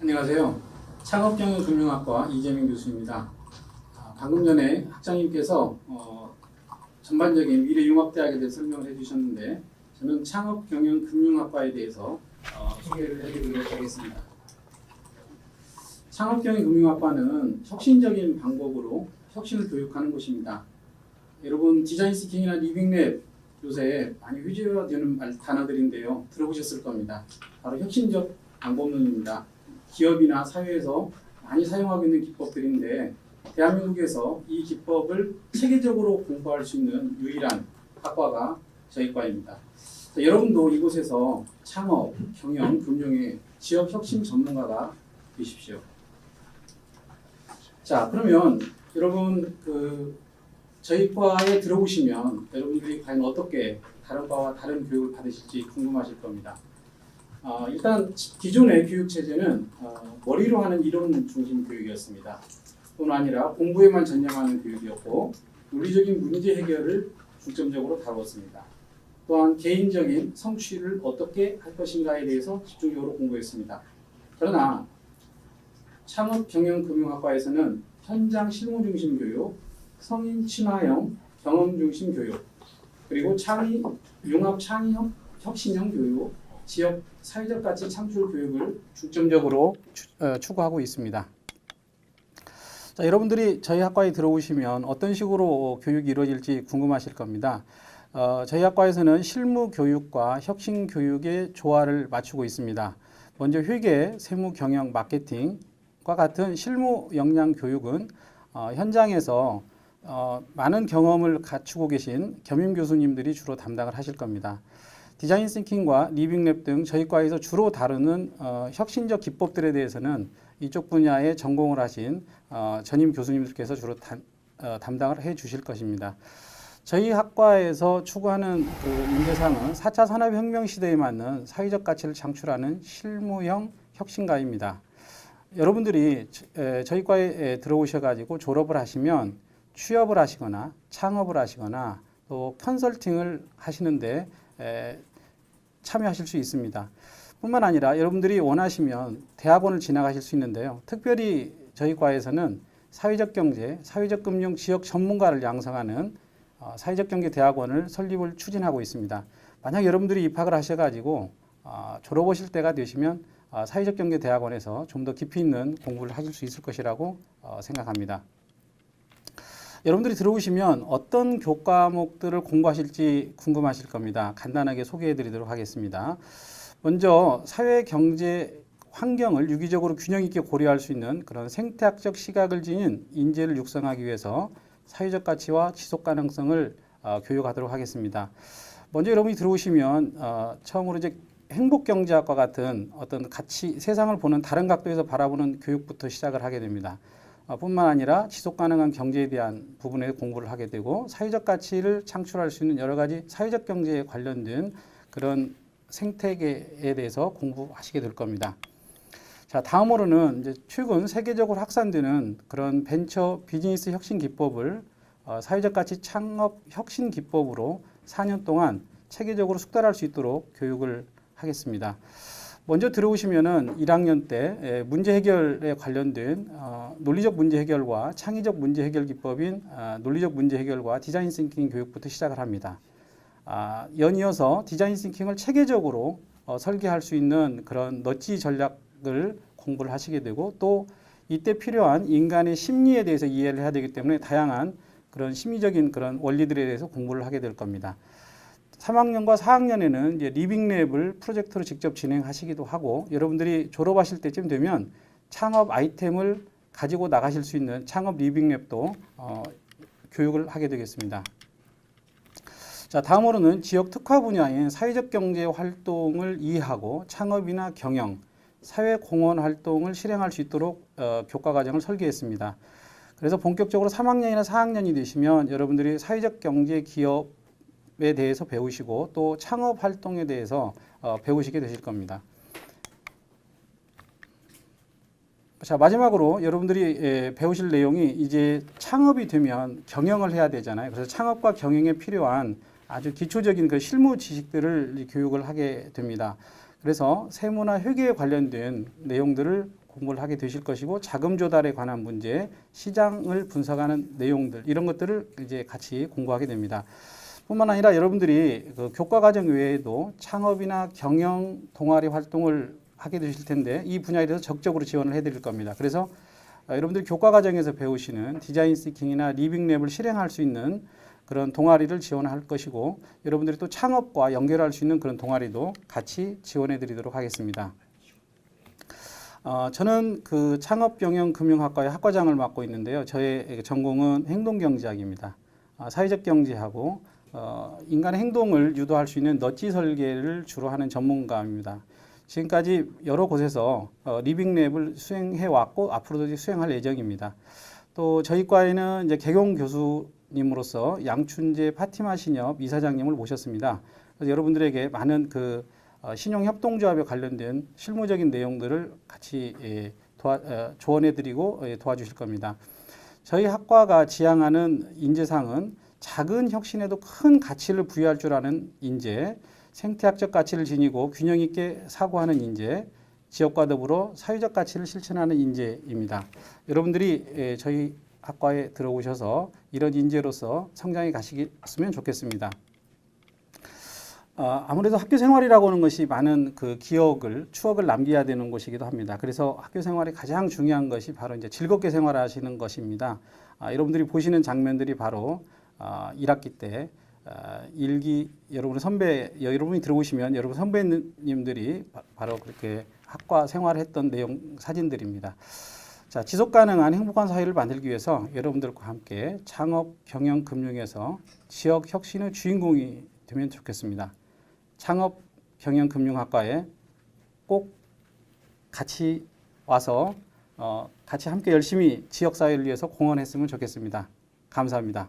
안녕하세요. 창업경영 금융학과 이재민 교수입니다. 아, 방금 전에 학장님께서 어, 전반적인 미래융합대학에 대해 설명을 해주셨는데 저는 창업경영 금융학과에 대해서 어, 소개를 해드리도록 하겠습니다. 창업경영 금융학과는 혁신적인 방법으로 혁신을 교육하는 곳입니다. 여러분 디자인 시킹이나 리빙랩 요새 많이 말- 단어들인데요. 들어보셨을 겁니다. 바로 혁신적 방법론입니다. 기업이나 사회에서 많이 사용하고 있는 기법들인데 대한민국에서 이 기법을 체계적으로 공부할 수 있는 유일한 학과가 저희 과입니다. 자, 여러분도 이곳에서 창업, 경영, 금융의 지역 혁신 전문가가 되십시오. 자, 그러면 여러분 그 저희 과에 들어오시면 여러분들이 과연 어떻게 다른 과와 다른 교육을 받으실지 궁금하실 겁니다. 어, 일단 기존의 교육 체제는 어, 머리로 하는 이론 중심 교육이었습니다. 뿐 아니라 공부에만 전념하는 교육이었고 논리적인 문제 해결을 중점적으로 다루었습니다. 또한 개인적인 성취를 어떻게 할 것인가에 대해서 집중적으로 공부했습니다. 그러나 창업 경영 금융학과에서는 현장 실무 중심 교육, 성인 친화형 경험 중심 교육, 그리고 창의 융합 창의형 혁신형 교육, 지역 사회적 가치 창출 교육을 중점적으로 추, 어, 추구하고 있습니다. 자, 여러분들이 저희 학과에 들어오시면 어떤 식으로 교육이 이루어질지 궁금하실 겁니다. 어, 저희 학과에서는 실무 교육과 혁신 교육의 조화를 맞추고 있습니다. 먼저 회계, 세무 경영, 마케팅과 같은 실무 역량 교육은 어, 현장에서 어, 많은 경험을 갖추고 계신 겸임 교수님들이 주로 담당을 하실 겁니다. 디자인 싱킹과 리빙랩 등 저희 과에서 주로 다루는 어, 혁신적 기법들에 대해서는 이쪽 분야에 전공을 하신 어, 전임 교수님들께서 주로 담, 어, 담당을 해 주실 것입니다. 저희 학과에서 추구하는 그 문제상은 4차 산업혁명 시대에 맞는 사회적 가치를 창출하는 실무형 혁신가입니다. 여러분들이 저희 과에 들어오셔가지고 졸업을 하시면 취업을 하시거나 창업을 하시거나 또 컨설팅을 하시는데 에, 참여하실 수 있습니다. 뿐만 아니라 여러분들이 원하시면 대학원을 진학하실 수 있는데요. 특별히 저희 과에서는 사회적 경제, 사회적 금융 지역 전문가를 양성하는 어, 사회적 경제 대학원을 설립을 추진하고 있습니다. 만약 여러분들이 입학을 하셔가지고 어, 졸업하실 때가 되시면 어, 사회적 경제 대학원에서 좀 더 깊이 있는 공부를 하실 수 있을 것이라고 어, 생각합니다. 여러분들이 들어오시면 어떤 교과목들을 공부하실지 궁금하실 겁니다. 간단하게 소개해 드리도록 하겠습니다. 먼저 사회 경제 환경을 유기적으로 균형 있게 고려할 수 있는 그런 생태학적 시각을 지닌 인재를 육성하기 위해서 사회적 가치와 지속 가능성을 어, 교육하도록 하겠습니다. 먼저 여러분이 들어오시면 어, 처음으로 이제 행복경제학과 같은 어떤 가치 세상을 보는 다른 각도에서 바라보는 교육부터 시작을 하게 됩니다. 어, 뿐만 아니라 지속 가능한 경제에 대한 부분에 공부를 하게 되고 사회적 가치를 창출할 수 있는 여러 가지 사회적 경제에 관련된 그런 생태계에 대해서 공부하시게 될 겁니다. 자, 다음으로는 이제 최근 세계적으로 확산되는 그런 벤처 비즈니스 혁신 기법을 어, 사회적 가치 창업 혁신 기법으로 4년 동안 체계적으로 숙달할 수 있도록 교육을 하겠습니다. 먼저 들어오시면은 1학년 때 에, 문제 해결에 관련된 어, 논리적 문제 해결과 창의적 문제 해결 기법인 아, 논리적 문제 해결과 디자인 싱킹 교육부터 시작을 합니다. 아, 연이어서 디자인 싱킹을 체계적으로 어, 설계할 수 있는 그런 넛지 전략을 공부를 하시게 되고 또 이때 필요한 인간의 심리에 대해서 이해를 해야 되기 때문에 다양한 그런 심리적인 그런 원리들에 대해서 공부를 하게 될 겁니다. 3학년과 4학년에는 이제 리빙랩을 프로젝트로 직접 진행하시기도 하고 여러분들이 졸업하실 때쯤 되면 창업 아이템을 가지고 나가실 수 있는 창업 리빙랩도 어, 교육을 하게 되겠습니다. 자, 다음으로는 지역 특화 분야인 사회적 경제 활동을 이해하고 창업이나 경영, 사회 공헌 활동을 실행할 수 있도록 어, 교과 과정을 설계했습니다. 그래서 본격적으로 3학년이나 4학년이 되시면 여러분들이 사회적 경제 기업 에 대해서 배우시고 또 창업 활동에 대해서 어, 배우시게 되실 겁니다. 자 마지막으로 여러분들이 예, 배우실 내용이 이제 창업이 되면 경영을 해야 되잖아요. 그래서 창업과 경영에 필요한 아주 기초적인 그 실무 지식들을 이 교육을 하게 됩니다. 그래서 세무나 회계에 관련된 내용들을 공부를 하게 되실 것이고 자금 조달에 관한 문제, 시장을 분석하는 내용들 이런 것들을 이제 같이 공부하게 됩니다. 뿐만 아니라 여러분들이 그 교과 과정 외에도 창업이나 경영 동아리 활동을 하게 되실 텐데 이 분야에 대해서 적극적으로 지원을 해드릴 겁니다. 그래서 아, 여러분들이 교과 과정에서 배우시는 디자인 시킹이나 리빙랩을 실행할 수 있는 그런 동아리를 지원할 것이고 여러분들이 또 창업과 연결할 수 있는 그런 동아리도 같이 지원해 드리도록 하겠습니다. 어, 저는 그 창업경영금융학과의 학과장을 맡고 있는데요. 저의 전공은 행동경제학입니다. 아, 사회적 경제하고 어, 인간의 행동을 유도할 수 있는 너치 설계를 주로 하는 전문가입니다. 지금까지 여러 곳에서 어, 리빙랩을 수행해 왔고 앞으로도 수행할 예정입니다. 또 저희 과에는 이제 개공 교수님으로서 양춘재 파티마 신협 이사장님을 모셨습니다. 그래서 여러분들에게 많은 그 어, 신용협동조합에 관련된 실무적인 내용들을 같이 예, 도와, 어, 조언해드리고 예, 도와주실 겁니다. 저희 학과가 지향하는 인재상은 작은 혁신에도 큰 가치를 부여할 줄 아는 인재, 생태학적 가치를 지니고 균형 있게 사고하는 인재, 지역과 더불어 사회적 가치를 실천하는 인재입니다. 여러분들이 예, 저희 학과에 들어오셔서 이런 인재로서 성장해 가시겠으면 좋겠습니다. 어, 아무래도 학교 생활이라고 하는 것이 많은 그 기억을 추억을 남겨야 되는 곳이기도 합니다. 그래서 학교 생활의 가장 중요한 것이 바로 이제 즐겁게 생활하시는 것입니다. 아, 여러분들이 보시는 장면들이 바로 아, 1학기 때 아, 일기 여러분 선배 여러분이 들어오시면 여러분 선배님들이 바, 바로 그렇게 학과 생활했던 내용 사진들입니다. 자, 지속 가능한 행복한 사회를 만들기 위해서 여러분들과 함께 창업 경영 금융에서 지역 혁신의 주인공이 되면 좋겠습니다. 창업 경영 금융학과에 꼭 같이 와서 어, 같이 함께 열심히 지역 사회를 위해서 공헌했으면 좋겠습니다. 감사합니다.